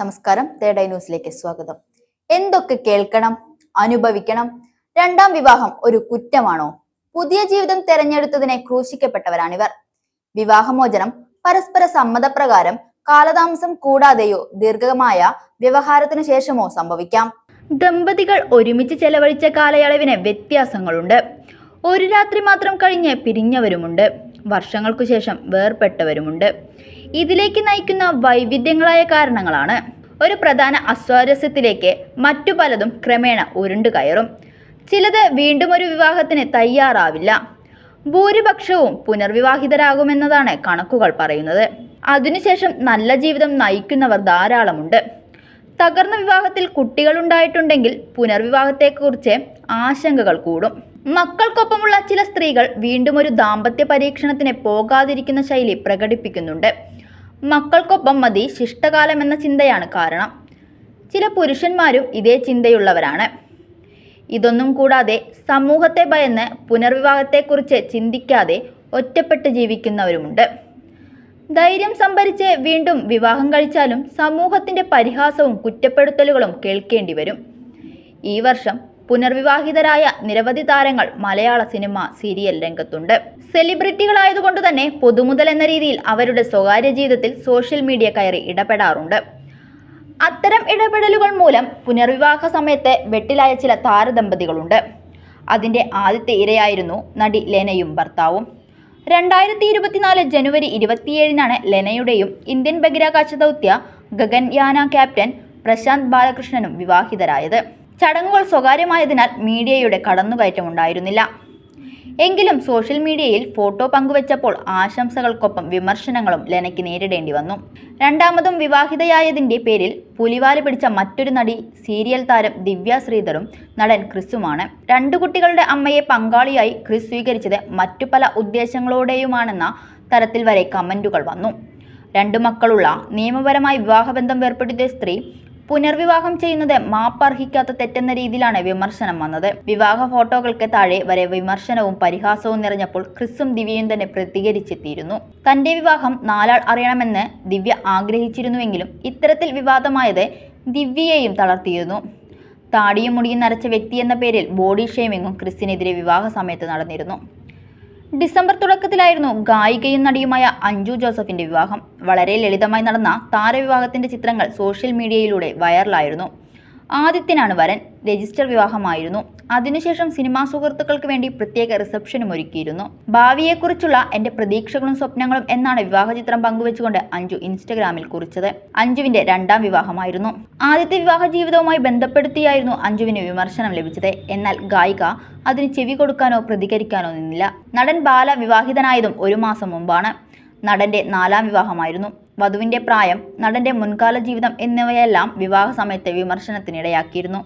നമസ്കാരം. തേടൈ ന്യൂസിലേക്ക് സ്വാഗതം. എന്തൊക്കെ കേൾക്കണം? അനുഭവിക്കണം? രണ്ടാം വിവാഹം ഒരു കുറ്റമാണോ? പുതിയ ജീവിതം തെരഞ്ഞെടുത്തതിനെ ക്രൂശിക്കപ്പെട്ടവരാണിവർ. വിവാഹമോചനം പരസ്പര സമ്മതപ്രകാരം കാലതാമസം കൂടാതെയോ ദീർഘമായ വ്യവഹാരത്തിനു ശേഷമോ സംഭവിക്കാം? ദമ്പതികൾ ഒരുമിച്ച് ചെലവഴിച്ച കാലയളവിന് വ്യത്യാസങ്ങളുണ്ട്. ഒരു രാത്രി മാത്രം കഴിഞ്ഞ് പിരിഞ്ഞവരുമുണ്ട്. വർഷങ്ങൾക്കു ശേഷം വേർപെട്ടവരുമുണ്ട് ഇതിലേക്ക് നയിക്കുന്ന വൈവിധ്യങ്ങളായ കാരണങ്ങളാണ് ഒരു പ്രധാന അസ്വാരസ്യത്തിലേക്ക് മറ്റു പലതും ക്രമേണ ഉരുണ്ടു കയറും. ചിലത് വീണ്ടും ഒരു വിവാഹത്തിന് തയ്യാറാവില്ല. ഭൂരിപക്ഷവും പുനർവിവാഹിതരാകുമെന്നതാണ് കണക്കുകൾ പറയുന്നത്. അതിനുശേഷം നല്ല ജീവിതം നയിക്കുന്നവർ ധാരാളമുണ്ട്. തകർന്ന വിവാഹത്തിൽ കുട്ടികളുണ്ടായിട്ടുണ്ടെങ്കിൽ പുനർവിവാഹത്തെക്കുറിച്ച് ആശങ്കകൾ കൂടും. മക്കൾക്കൊപ്പമുള്ള ചില സ്ത്രീകൾ വീണ്ടും ഒരു ദാമ്പത്യ പരീക്ഷണത്തിന് പോകാതിരിക്കുന്ന ശൈലി പ്രകടിപ്പിക്കുന്നുണ്ട്. മക്കൾക്കൊപ്പം മതി ശിഷ്ടകാലം എന്ന ചിന്തയാണ് കാരണം. ചില പുരുഷന്മാരും ഇതേ ചിന്തയുള്ളവരാണ്. ഇതൊന്നും കൂടാതെ സമൂഹത്തെ ഭയന്ന് പുനർവിവാഹത്തെക്കുറിച്ച് ചിന്തിക്കാതെ ഒറ്റപ്പെട്ട് ജീവിക്കുന്നവരുമുണ്ട്. ധൈര്യം സംഭരിച്ച് വീണ്ടും വിവാഹം കഴിച്ചാലും സമൂഹത്തിന്റെ പരിഹാസവും കുറ്റപ്പെടുത്തലുകളും കേൾക്കേണ്ടി വരും. ഈ വർഷം പുനർവിവാഹിതരായ നിരവധി താരങ്ങൾ മലയാള സിനിമ സീരിയൽ രംഗത്തുണ്ട്. സെലിബ്രിറ്റികളായതുകൊണ്ട് തന്നെ പൊതുമുതൽ എന്ന രീതിയിൽ അവരുടെ സ്വകാര്യ ജീവിതത്തിൽ സോഷ്യൽ മീഡിയ കയറി ഇടപെടാറുണ്ട്. അത്തരം ഇടപെടലുകൾ മൂലം പുനർവിവാഹ സമയത്ത് വെട്ടിലായ ചില താരദമ്പതികളുണ്ട്. അതിന്റെ ആദ്യത്തെ ഇരയായിരുന്നു നടി ലെനയും ഭർത്താവും. രണ്ടായിരത്തി ഇരുപത്തിനാല് ജനുവരി ഇരുപത്തിയേഴിനാണ് ലെനയുടെയും ഇന്ത്യൻ ബഹിരാകാശ ദൗത്യ ഗഗൻയാന ക്യാപ്റ്റൻ പ്രശാന്ത് ബാലകൃഷ്ണനും വിവാഹിതരായത്. ചടങ്ങുകൾ സ്വകാര്യമായതിനാൽ മീഡിയയുടെ കടന്നുകയറ്റം ഉണ്ടായിരുന്നില്ല. എങ്കിലും സോഷ്യൽ മീഡിയയിൽ ഫോട്ടോ പങ്കുവച്ചപ്പോൾ ആശംസകൾക്കൊപ്പം വിമർശനങ്ങളും ലെനയ്ക്ക് നേരിടേണ്ടി വന്നു. രണ്ടാമതും വിവാഹിതയായതിന്റെ പേരിൽ പുലിവാൽ പിടിച്ച മറ്റൊരു നടി സീരിയൽ താരം ദിവ്യ ശ്രീധറും നടൻ ക്രിസുമാണ്. രണ്ടു കുട്ടികളുടെ അമ്മയെ പങ്കാളിയായി ക്രിസ് സ്വീകരിച്ചത് മറ്റു പല ഉദ്ദേശങ്ങളോടെയുമാണെന്ന തരത്തിൽ വരെ കമന്റുകൾ വന്നു. രണ്ടു മക്കളുള്ള നിയമപരമായി വിവാഹബന്ധം വേർപ്പെടുത്തിയ സ്ത്രീ പുനർവിവാഹം ചെയ്യുന്നത് മാപ്പർഹിക്കാത്ത തെറ്റെന്ന രീതിയിലാണ് വിമർശനം വന്നത്. വിവാഹ ഫോട്ടോകൾക്ക് താഴെ വരെ വിമർശനവും പരിഹാസവും നിറഞ്ഞപ്പോൾ ക്രിസും ദിവ്യയും തന്നെ പ്രതികരിച്ചെത്തിയിരുന്നു. തന്റെ വിവാഹം നാലാൾ അറിയണമെന്ന് ദിവ്യ ആഗ്രഹിച്ചിരുന്നുവെങ്കിലും ഇത്തരത്തിൽ വിവാദമായത് ദിവ്യയെയും തളർത്തിയിരുന്നു. താടിയും മുടിയും നരച്ച വ്യക്തി എന്ന പേരിൽ ബോഡി ഷേമിങ്ങും ക്രിസിനെതിരെ വിവാഹ സമയത്ത് നടന്നിരുന്നു. ഡിസംബർ തുടക്കത്തിലായിരുന്നു ഗായികയും നടിയുമായ അഞ്ജു ജോസഫിന്റെ വിവാഹം. വളരെ ലളിതമായി നടന്ന താരവിവാഹത്തിന്റെ ചിത്രങ്ങൾ സോഷ്യൽ മീഡിയയിലൂടെ വൈറലായിരുന്നു. ആദിത്യനാണ് വരൻ. രജിസ്റ്റർ വിവാഹമായിരുന്നു. അതിനുശേഷം സിനിമാ സുഹൃത്തുക്കൾക്ക് വേണ്ടി പ്രത്യേക റിസപ്ഷനും ഒരുക്കിയിരുന്നു. ഭാവിയെക്കുറിച്ചുള്ള എന്റെ പ്രതീക്ഷകളും സ്വപ്നങ്ങളും എന്നാണ് വിവാഹ ചിത്രം പങ്കുവെച്ചുകൊണ്ട് അഞ്ജു ഇൻസ്റ്റഗ്രാമിൽ കുറിച്ചത്. അഞ്ജുവിന്റെ രണ്ടാം വിവാഹമായിരുന്നു. ആദ്യത്തെ വിവാഹ ജീവിതവുമായി ബന്ധപ്പെടുത്തിയായിരുന്നു അഞ്ജുവിന് വിമർശനം ലഭിച്ചത്. എന്നാൽ ഗായിക അതിന് ചെവി കൊടുക്കാനോ പ്രതികരിക്കാനോ നിന്നില്ല. നടൻ ബാല വിവാഹിതനായതും ഒരു മാസം മുമ്പാണ്. നടന്റെ നാലാം വിവാഹമായിരുന്നു. വധുവിന്റെ പ്രായം നടന്റെ മുൻകാല ജീവിതം എന്നിവയെല്ലാം വിവാഹ സമയത്തെ വിമർശനത്തിനിടയാക്കിയിരുന്നു.